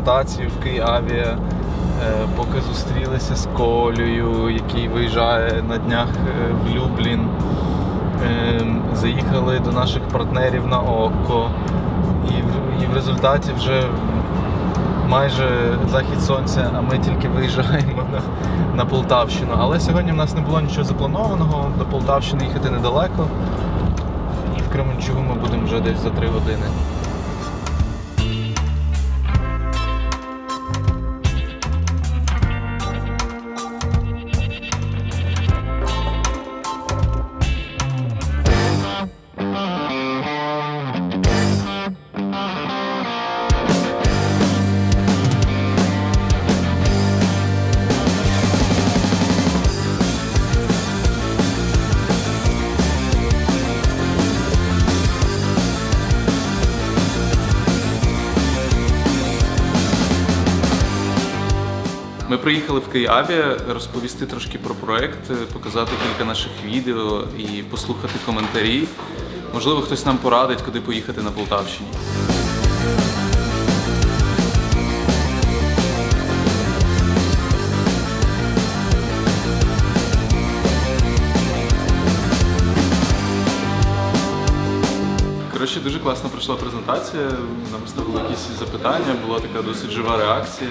Презентацію в Київі, е, поки зустрілися з Колею, який виїжджає на днях е, в Люблін. Е, Заїхали до наших партнерів на ОККО. І в результаті вже майже захід сонця, а ми тільки виїжджаємо на, на Полтавщину. Але сьогодні в нас не було нічого запланованого. До Полтавщини їхати недалеко. І в Кременчугу ми будемо вже десь за три години. Приїхали в Києві розповісти трошки про проект, показати кілька наших відео і послухати коментарі. Можливо, хтось нам порадить, куди поїхати на Полтавщині. Коротше, дуже класно пройшла презентація. Нам ставили якісь запитання, була така досить жива реакція.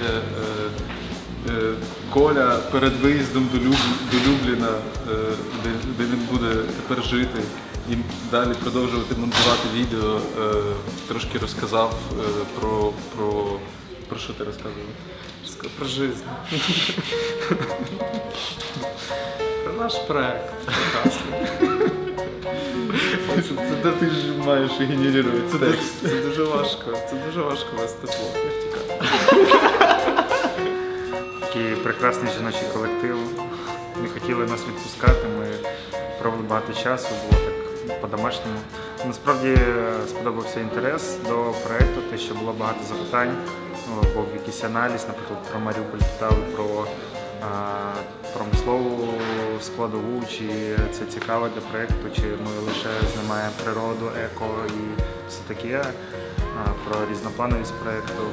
Е, Коля перед виїздом до, Люб... до Любліна, е, де, він буде тепер жити, і далі продовжувати монтувати відео, е, трошки розказав про, про, про що ти розказував? Про жизнь. Про наш проект. прекрасний. Це, це, це ти ж маєш генерувати Це, дуже- це дуже важко. Це дуже важко вести блог. Я втікаю. Прекрасний жіночий колектив. Не хотіли нас відпускати. Ми провели багато часу, було так по-домашньому. Насправді е, сподобався інтерес до проєкту, те, що було багато запитань, ну, був якийсь аналіз, наприклад, про Маріуполь питали про промислову складову, чи це цікаво для проєкту, чи ми лише знімаємо природу, еко і все таке, про різноплановість проєкту.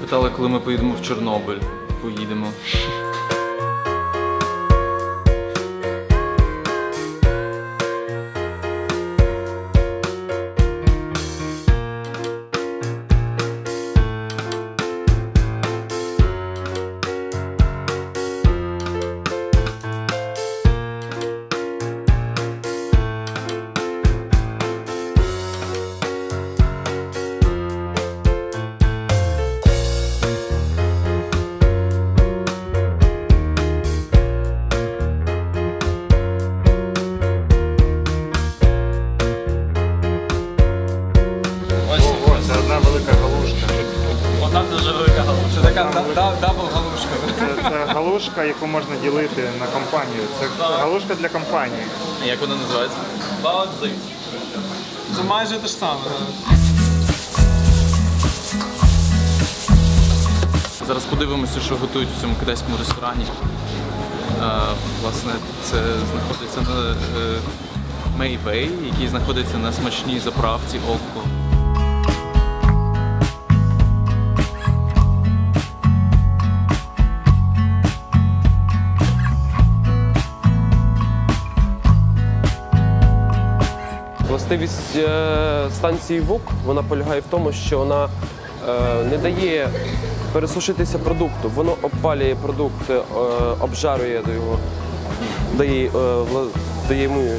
Питали, коли ми поїдемо в Чорнобиль. Поїдемо. Ого, можна ділити на компанію. Це галушка для компанії. Як вона називається? Баодзи. Це майже те ж саме. Зараз подивимося, що готують у цьому китайському ресторані. Е, Власне, це знаходиться на е, Мейвей, який знаходиться на смачній заправці Окко. Властивість е, станції ВУК вона полягає в тому, що вона е, не дає пересушитися продукту. Воно обпалює продукт, е, обжарує його, дає, дає йому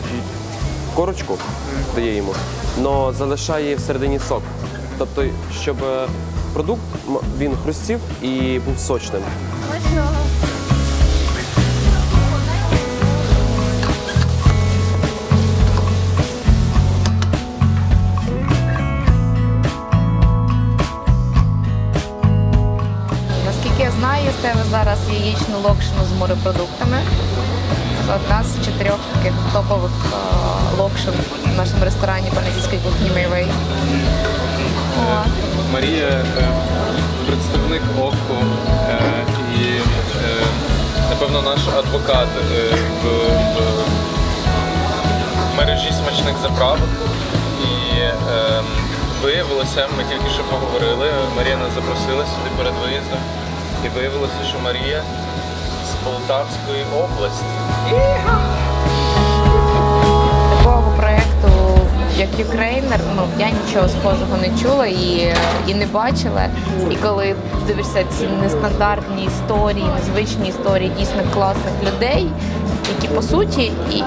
корочку, дає йому, але залишає всередині сок. Тобто, щоб продукт він хрустів і був сочним. Тебе зараз яєчну локшину з морепродуктами. Одна з чотирьох таких топових е, локшин в нашому ресторані паназійської кухні Мейвей. Марія е, представник ОККО е, і, напевно, наш адвокат в, мережі смачних заправок. І е, виявилося, ми тільки що поговорили, Марія нас запросила сюди перед виїздом. І виявилося, що Марія з Полтавської області. Такого проєкту, як Ukrainer, ну я нічого схожого не чула і, і не бачила. І коли дивишся ці нестандартні історії, незвичні історії дійсно класних людей, які по суті і,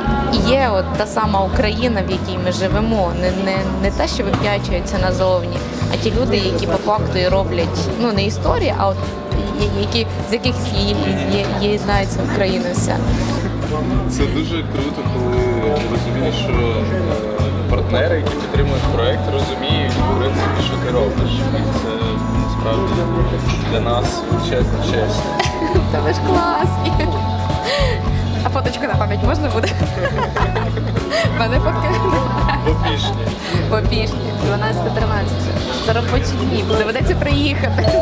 є от та сама Україна, в якій ми живемо, не, не, не те, що вип'ячується назовні, а ті люди, які по факту і роблять ну не історії, а от які з яких є, єднається Україна вся. Це дуже круто, коли розумієш, що е, партнери, які підтримують проект, розуміють, в принципі, що ти робиш. І це насправді для нас величезна честь. Та ви ж класні. А фоточку на пам'ять можна буде? Мене фотка В опішні. в опішні, 12-13. Це робочі дні, доведеться приїхати.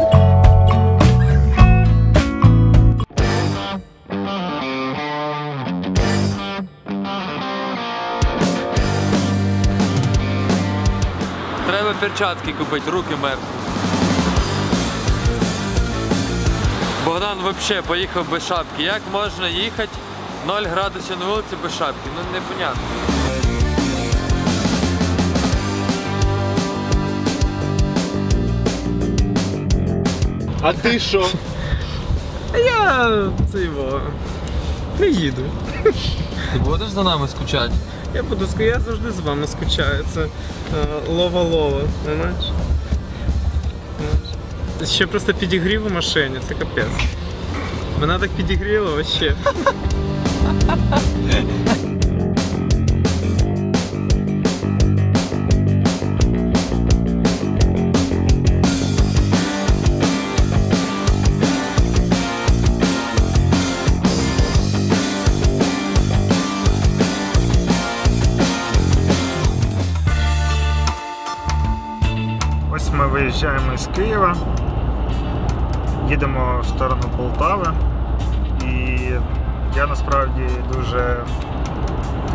Перчатки купити, руки мерзнуть. Богдан взагалі поїхав без шапки. Як можна їхати 0 градусів на вулиці без шапки? Ну непонятно. А ти що? Я це його не їду. Ти будеш за нами скучати? Я буду я завжди з вами скучаю. Це е, лова-лова, знаєш? Ще просто підігрів у машині, це капець. Мене так підігріло вообще. Виїжджаємо із Києва, їдемо в сторону Полтави. І я насправді дуже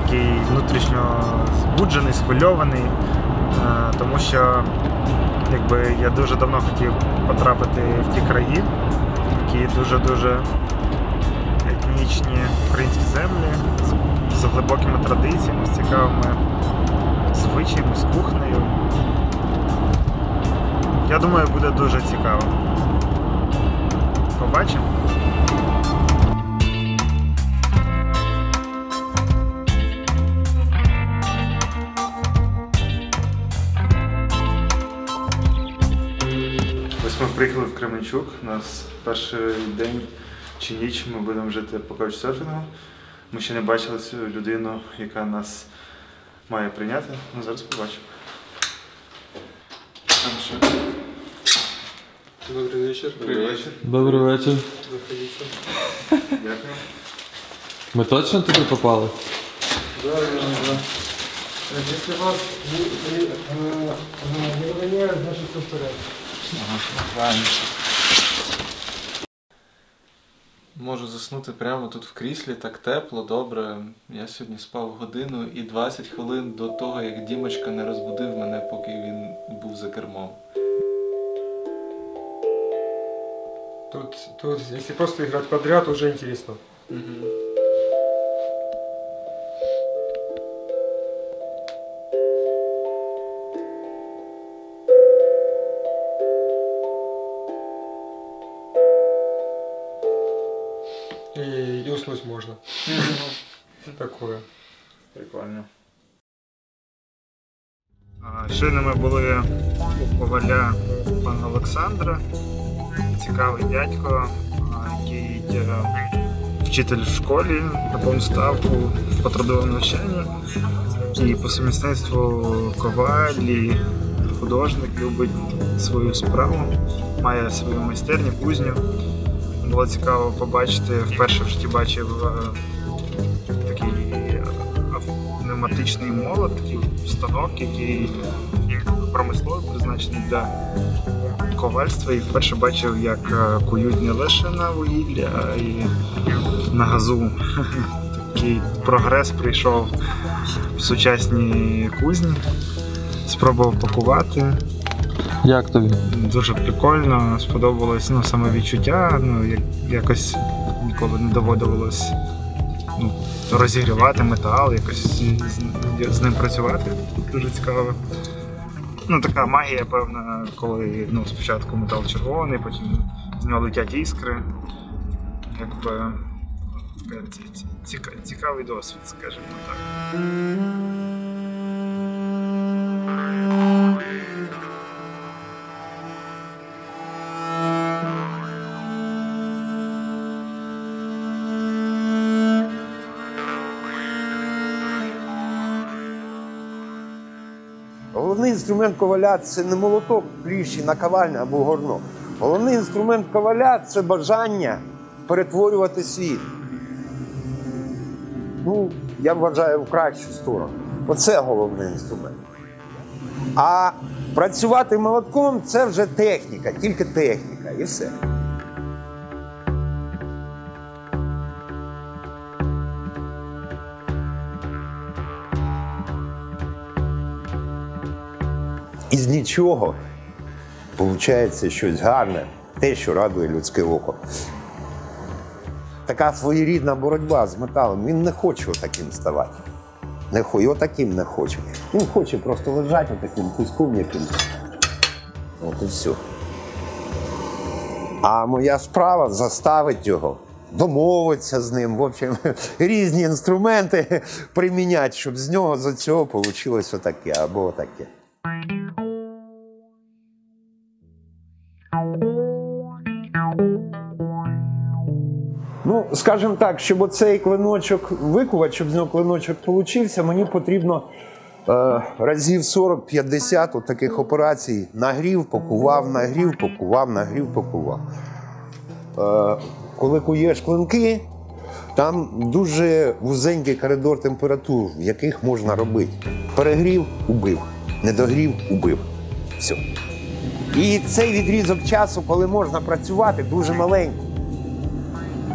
такий внутрішньо збуджений, схвильований, е, тому що якби, я дуже давно хотів потрапити в ті краї, які дуже-дуже етнічні українські землі з, з глибокими традиціями, з цікавими звичаями, з кухнею. Я думаю, буде дуже цікаво. Побачимо. Ось ми приїхали в Кременчук. У нас перший день чи ніч ми будемо жити по каучсерфінгу. Ми ще не бачили цю людину, яка нас має прийняти. Ну, зараз побачимо. Там що? Добрий вечір. Добрий вечір. Добрий вечір. Заходіть. Дякую. Ми точно туди попали? Якщо вас не виганяють, значить все в порядку. Правильно. Можу заснути прямо тут в кріслі, так тепло, добре. Я сьогодні спав годину і 20 хвилин до того, як Дімочка не розбудив мене, поки він був за кермом. Тут, тут, если просто играть подряд, уже интересно. И, и уснуть можно. Такое. Прикольно. А, Щойно ми були у коваля пана Олександра. Цікавий дядько, який е, вчитель в школі на повну ставку в потрудовому навчанні. І по сумісництву коваль і художник любить свою справу, має свою майстерню, кузню. Було цікаво побачити, вперше в житті бачив е, такий е, пневматичний молот, такий станок, який промисловий призначений для ковальства. І вперше бачив, як е, кують не лише на вугіллі, а й на газу. Такий прогрес прийшов в сучасній кузні. Спробував пакувати. Як тобі? Дуже прикольно, сподобалось ну, саме відчуття. Ну, як, якось ніколи не доводилось ну, розігрівати метал, якось з, з- з ним працювати. Дуже цікаво. Ну, така магія, певна, коли ну, спочатку метал червоний, потім з нього летять іскри. Якби ціка- цікавий досвід, скажімо так. Головний інструмент коваля це не молоток, кліщі, наковальня або горно. Головний інструмент коваля це бажання перетворювати світ. Ну, я вважаю в кращу сторону. Оце головний інструмент. А працювати молотком це вже техніка, тільки техніка і все. Із нічого виходить щось гарне, те, що радує людське око. Така своєрідна боротьба з металом. Він не хоче отаким ставати. Не хоче, отаким не хоче. Він хоче просто лежати отаким куском яким. От і все. А моя справа заставити його, домовитися з ним, в общем, різні інструменти приміняти, щоб з нього з цього вийшло отаке або отаке. Ну, скажімо так, щоб оцей клиночок викувати, щоб з нього клиночок получився, мені потрібно е, разів 40-50 от таких операцій. Нагрів, покував, нагрів, покував, нагрів, покував. Е, коли куєш клинки, там дуже вузенький коридор температур, в яких можна робити. Перегрів убив, недогрів убив. Все. І цей відрізок часу, коли можна працювати, дуже маленький.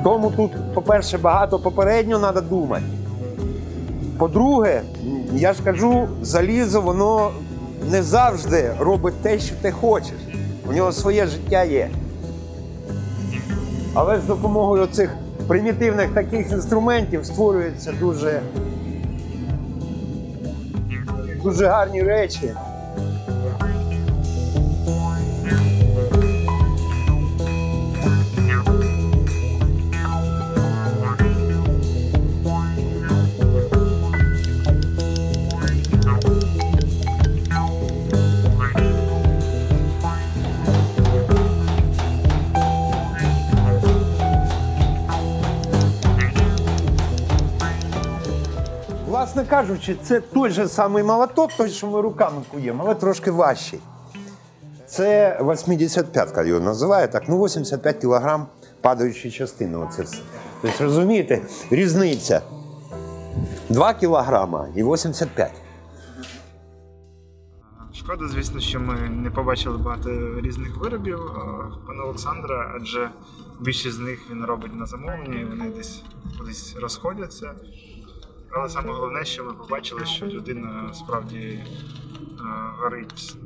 Тому тут, по-перше, багато попередньо треба думати. По-друге, я ж кажу, залізо воно не завжди робить те, що ти хочеш. У нього своє життя є. Але з допомогою цих примітивних таких інструментів створюються дуже, дуже гарні речі. Власне кажучи, це той же самий молоток, той, що ми руками куємо, але трошки важчий. Це 85-ка його називає так, ну 85 кілограм падаючої частини. Оце все. Тобто, розумієте, різниця 2 кілограма і 85. Шкода, звісно, що ми не побачили багато різних виробів пана Олександра, адже більшість з них він робить на замовлення, вони десь кудись розходяться. Але саме головне, що ми побачили, що людина справді е, горить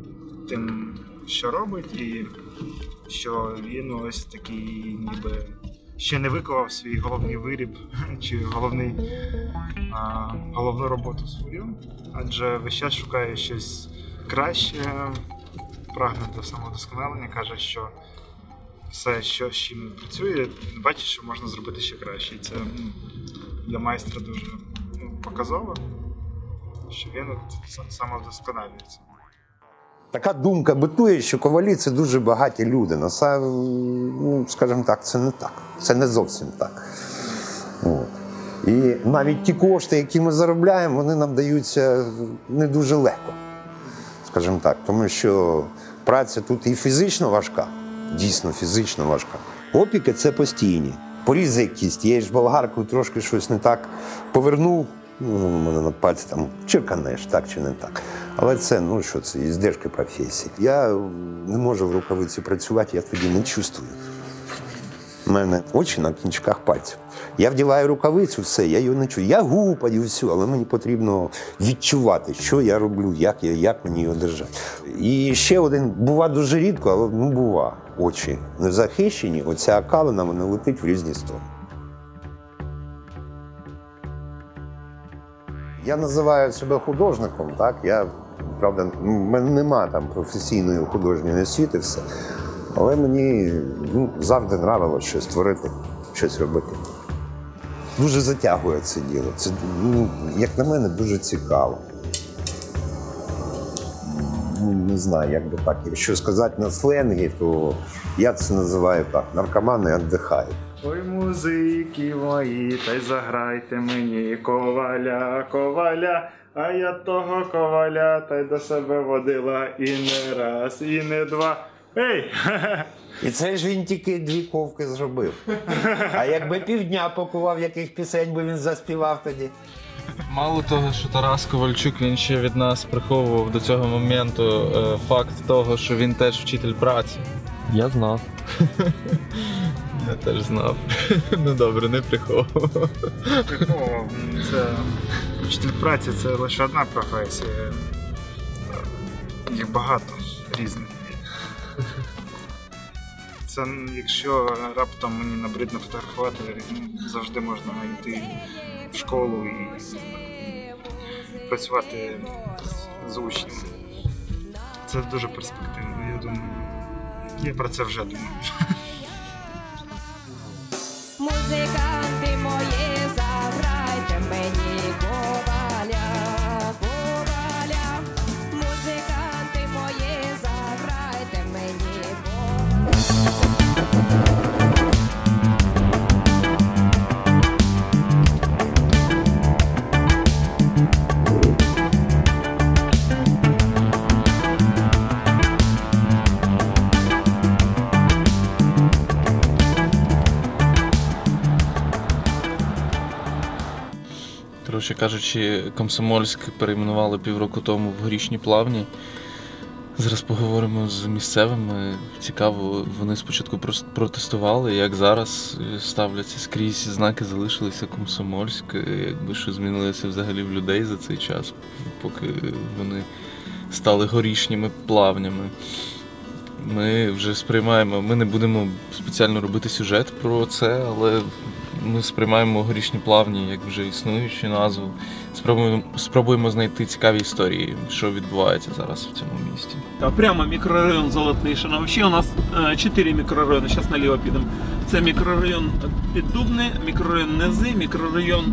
тим, що робить, і що він ось такий, ніби ще не виконав свій головний виріб чи головний, а, головну роботу свою, адже весь час шукає щось краще, прагне до самодосконалення, каже, що все, що з чим працює, бачить, що можна зробити ще краще. І це ну, для майстра дуже показово, що він самовдосконалюється. Така думка битує, що ковалі це дуже багаті люди. Наса, ну, скажімо так, це не так. Це не зовсім так. От. І навіть ті кошти, які ми заробляємо, вони нам даються не дуже легко. Скажімо так, тому що праця тут і фізично важка, дійсно фізично важка. Опіки це постійні. Порізай кість, я ж болгаркою трошки щось не так повернув. Ну, у мене на пальці там черканеш, так чи не так. Але це, ну що це, іздержки професії. Я не можу в рукавиці працювати, я тоді не чувствую. У мене очі на кінчиках пальців. Я вдіваю рукавицю, все, я її не чую. Я гупаю все, але мені потрібно відчувати, що я роблю, як, я, як мені його держати. І ще один, бува дуже рідко, але ну бува. Очі не захищені, оця окалина, вона летить в різні сторони. Я називаю себе художником, так? Я, правда, мене нема там професійної художньої освіти, все. Але мені ну, завжди нравилось щось творити, щось робити. Дуже затягує це діло. Це, ну, як на мене, дуже цікаво. Ну, не знаю, як би так. Якщо сказати на сленгі, то я це називаю так: наркомани віддихають. Ой, музики мої, та й заграйте мені коваля, коваля, а я того коваля та й до себе водила і не раз, і не два. Ей! І це ж він тільки дві ковки зробив. А якби півдня покував, яких пісень би він заспівав тоді. Мало того, що Тарас Ковальчук він ще від нас приховував до цього моменту е, факт того, що він теж вчитель праці. Я знав. Я теж знав. Ну добре, не приховував. Прикол, це вчитель праці це лише одна професія. Їх багато різних. Це якщо раптом мені набридно фотографувати, завжди можна йти в школу і працювати з учнями. Це дуже перспективно, я думаю. Я про це вже думаю. music. Коротше кажучи, Комсомольськ перейменували півроку тому в горішні плавні. Зараз поговоримо з місцевими. Цікаво, вони спочатку протестували, як зараз ставляться скрізь знаки залишилися Комсомольськ, якби що змінилося взагалі в людей за цей час, поки вони стали горішніми плавнями. Ми вже сприймаємо, ми не будемо спеціально робити сюжет про це, але ми сприймаємо горішні плавні як вже існуючу назву. Спробуємо, спробуємо знайти цікаві історії, що відбувається зараз в цьому місті. А Прямо мікрорайон Золотнишина. Вообще у нас е, чотири мікрорайони, зараз наліво підемо. Це мікрорайон Піддубне, мікрорайон Нези, мікрорайон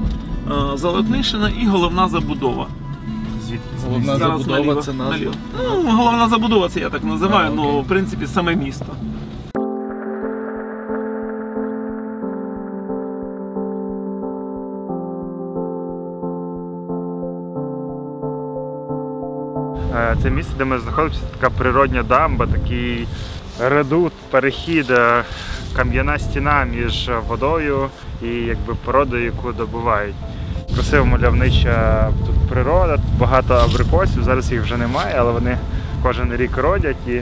е, Золотнишина і головна забудова. Головна Зараз забудова наліво, це назва? наліво. Ну, головна забудова, це я так називаю, ну, в принципі, саме місто. Це місце, де ми знаходимося, така природня дамба, такий редут, перехід, е, кам'яна стіна між водою і якби породою, яку добувають. Красива мальовнича тут природа, багато абрикосів, зараз їх вже немає, але вони кожен рік родять і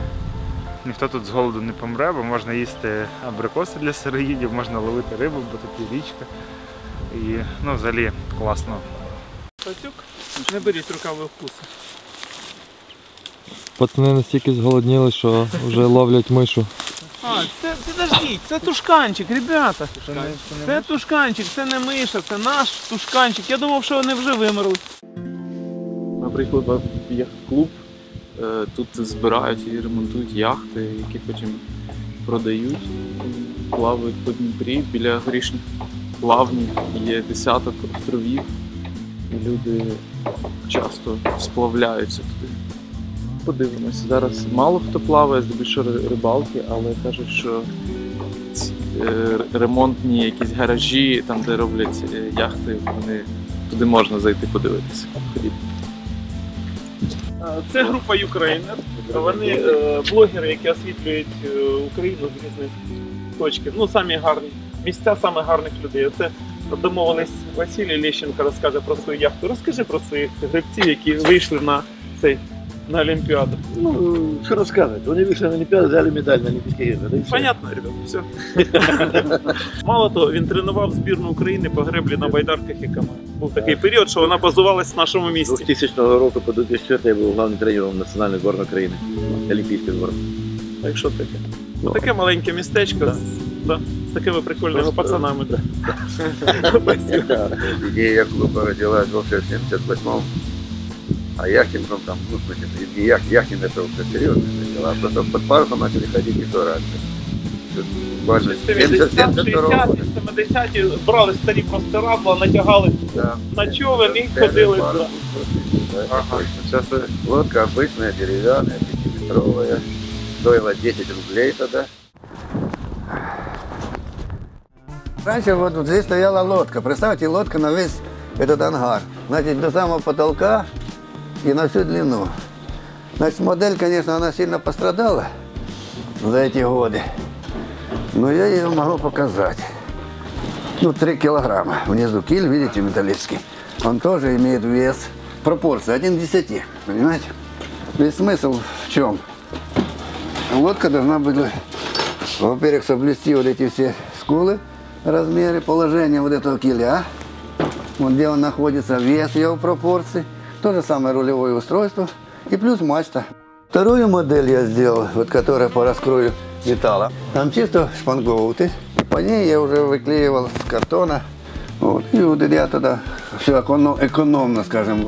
ніхто тут з голоду не помре, бо можна їсти абрикоси для сироїдів, можна ловити рибу, бо тут є річка. І ну, взагалі класно. Пацюк, не беріть рукави вкуси. Пацани настільки зголодніли, що вже ловлять мишу. А, це підождіть, це тушканчик, ребята. Це тушканчик, це не миша, це наш тушканчик. Я думав, що вони вже вимерли. Ми в яхт-клуб. Е, Тут збирають і ремонтують яхти, які потім продають. Плавають по Дніпрі біля горішніх плавнів. Є десяток островів. Люди часто сплавляються туди. Подивимося. Зараз мало хто плаває, здебільшого рибалки, але кажуть, що е, ремонтні якісь гаражі, там де роблять е, яхти, вони туди можна зайти подивитися. Це група Юкрейнер. Вони е, блогери, які освітлюють Україну з різних точків. Ну, самі гарні місця саме гарних людей. Оце домовились Василій Лещенко розкаже про свою яхту. Розкажи про своїх гравців, які вийшли на цей на Олімпіаду. Ну, что рассказывать? Они вышли на Олимпиаду, взяли медаль на Олимпийские игры. Да и всё. Понятно, ребят, все. Мало того, він тренував збірну України по греблі на байдарках і камах. Був такий період, що вона базувалась в нашому С місті. 2000 року по 2004 я був главним тренером національної збірної України, Олімпійської збірної. Так що таке? Ну, таке маленьке містечко з, да, з такими прикольними пацанами. Идея клуба родилась вообще в 78-м. А яхтингом там, ну, в смысле, не яхт, яхтинг это уже серьезное дело, а просто под парусом начали ходить еще раньше. Буквально с 70-72 года. 70-ті брали старі простирадла, натягали на човен і ходили. да. Ага. Сейчас лодка обычная, деревянная, пятиметровая. Стоила 10 рублей тогда. Раньше вот, вот здесь стояла лодка. Представьте, лодка на весь этот ангар. Значит, до самого потолка и на всю длину. Значит, модель, конечно, она сильно пострадала за эти годы. Но я ее могу показать. Ну, 3 килограмма. Внизу киль, видите, металлический. Он тоже имеет вес. Пропорция 1 к 10. Понимаете? Весь смысл в чем? Лодка должна быть, во-первых, соблюсти вот эти все скулы, размеры, положение вот этого киля. Вот где он находится, вес его пропорций. То же самое рулевое устройство. И плюс мачта. Вторую модель я сделал, вот которая по раскрою металла. Там чисто шпангоуты. По ней я уже выклеивал с картона. Вот. И вот я тогда все экономно, скажем,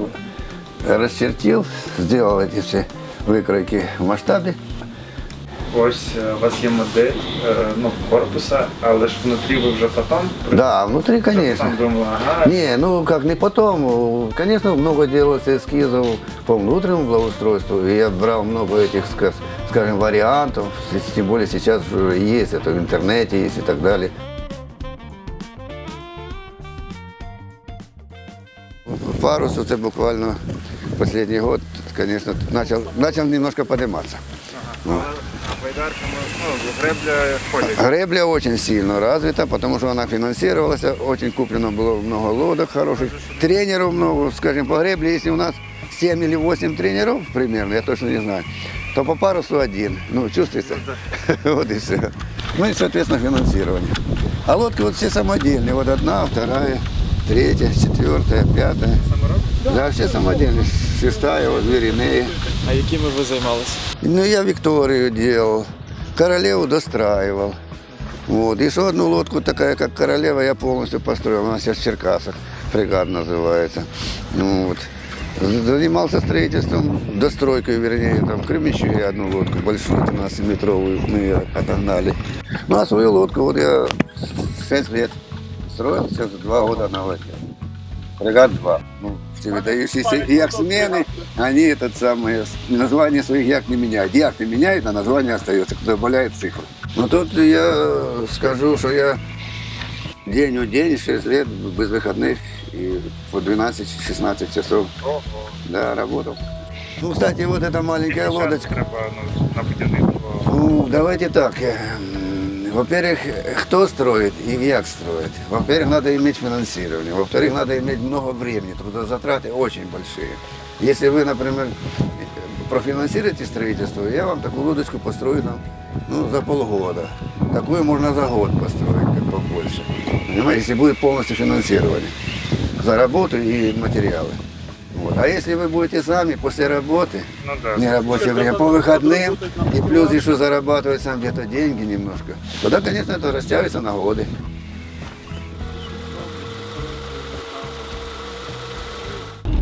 расчертил, сделал эти все выкройки в масштабе. Ось е, у вас є модель е, ну, корпуса, але ж внутрі ви вже потім Да, внутри, конечно. Там думаю, ага, Не, ну как не потом. Конечно, много делалось эскизов по внутреннему благоустройству. И я брал много этих, ска- скажем, вариантов. С- Тем более сейчас уже есть, это в интернете есть и так далее. Парус, это буквально последний год, конечно, начал, начал немножко подниматься. Ну. Ну, гребля ходять. Гребля очень сильно развита, потому что она финансировалась, очень куплено было много лодок хороших, тренеров много, скажем, по гребле, если у нас 7 или 8 тренеров примерно, я точно не знаю, то по парусу один, ну, чувствуется, вот и все. Ну и, соответственно, финансирование. А лодки вот все самодельные, вот одна, вторая, третья, четвертая, пятая. Да, все самодельные, шестая, вот Веринея. А якими ви займалися? Ну, я Викторию делал, королеву достраивал. Вот. Еще одну лодку такая, как королева, я полностью построил. Она сейчас в Черкасах, фрегат называется. Ну, вот. Занимался строительством, достройкой, вернее, там, в Кременчуге одну лодку большую, 12-метровую, мы ее отогнали. Ну, а свою лодку вот я 6 лет строил, сейчас 2 года на воде. Фрегат 2. Ну, все выдающиеся яхтсмены, они этот самый, название своих яхт не меняют. Яхты меняют, а название остается, кто добавляет цифру. Но тут я скажу, что я день у день, 6 лет без выходных и по 12-16 часов да, работал. Ну, кстати, вот эта маленькая лодочка. Ну. Ну, давайте так. э, м, Во-первых, кто строит и как строит. Во-первых, надо иметь финансирование. Во-вторых, надо иметь много времени. Трудозатраты очень большие. Если вы, например, профинансируете строительство, я вам такую лодочку построю там, ну, за полгода. Такую можно за год построить, как побольше. Понимаете, если будет полностью финансирование за работу и материалы. Вот. А если вы будете сами после работы, Ну да. не рабочее время, по выходным, и плюс еще зарабатывать сам где-то деньги немножко, тогда, конечно, это растягивается на годы.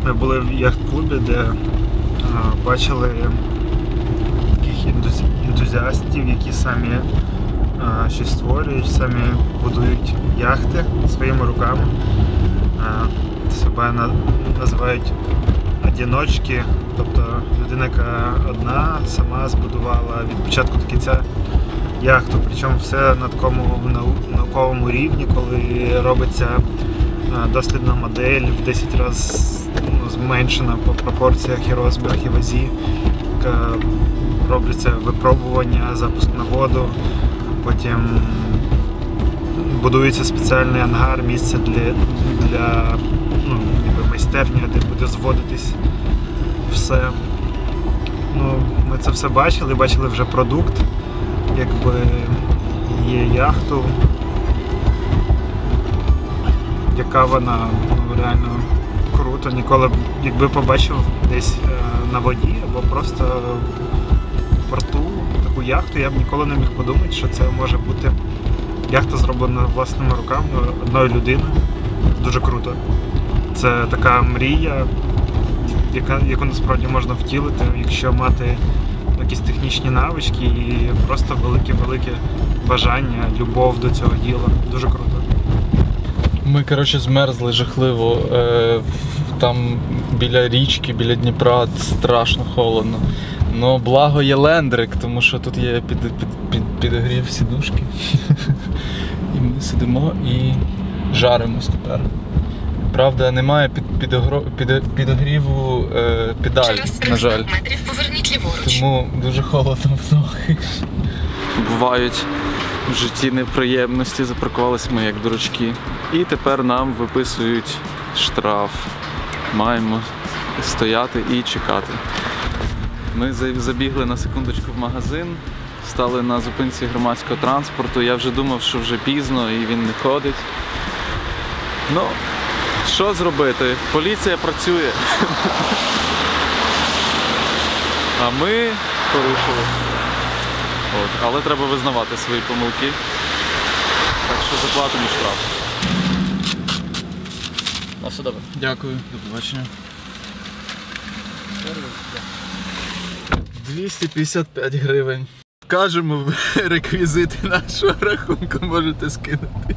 Ми були в яхт-клубі, де а, бачили таких ентузі- ентузіастів, які самі а, щось створюють, самі будують яхти своїми руками. А, себе називають одіночки, тобто людина, яка одна сама збудувала від початку до кінця яхту. Причому все на такому науковому рівні, коли робиться дослідна модель в 10 разів ну, зменшена по пропорціях і розмірах і вазі. Робляться випробування, запуск на воду, потім будується спеціальний ангар, місце для, для ну, ніби майстерня, де буде зводитись все. Ну, ми це все бачили, бачили вже продукт, якби є яхту, яка вона ну, реально круто. Ніколи б, якби побачив десь е, на воді або просто в порту таку яхту, я б ніколи не міг подумати, що це може бути яхта зроблена власними руками одною людиною. Дуже круто. Це така мрія, яка, яку насправді можна втілити, якщо мати якісь технічні навички і просто велике-велике бажання, любов до цього діла. Дуже круто. Ми, коротше, змерзли жахливо. Е, там біля річки, біля Дніпра страшно холодно. Ну, благо є лендрик, тому що тут є під, під, під, підогрів сідушки. І ми сидимо і жаримось тепер. Правда, немає під, підогро, під, підогріву е, педалі, на жаль. Поверніть ліворуч. Тому дуже холодно в ноги. Бувають в житті неприємності, запаркувалися ми як дурачки. І тепер нам виписують штраф. Маємо стояти і чекати. Ми забігли на секундочку в магазин, стали на зупинці громадського транспорту. Я вже думав, що вже пізно і він не ходить. Ну, що зробити? Поліція працює. А ми порушили. От. Але треба визнавати свої помилки. Так що заплатимо штраф. На все добре. Дякую, до побачення. 255 гривень. Вкажемо реквізити нашого рахунку, можете скинути.